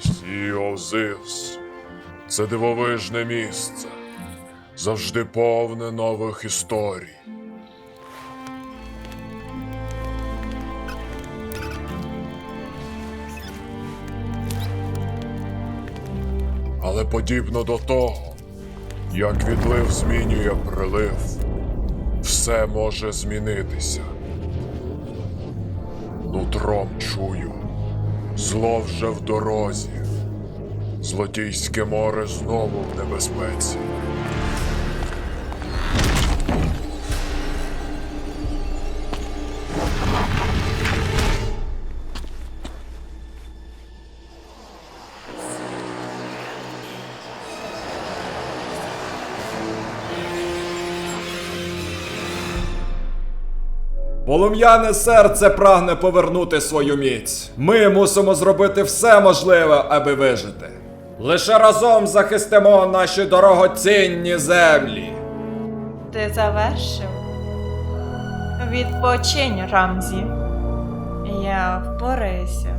Сіозис це дивовижне місце, завжди повне нових історій. Але подібно до того, як відлив змінює прилив, все може змінитися. Нутром чую, зло вже в дорозі. Злотійське море знову в небезпеці. Полум'яне серце прагне повернути свою міць. Ми мусимо зробити все можливе, аби вижити. Лише разом захистимо наші дорогоцінні землі. Ти завершив? Відпочинь, Рамзі. Я впораюся.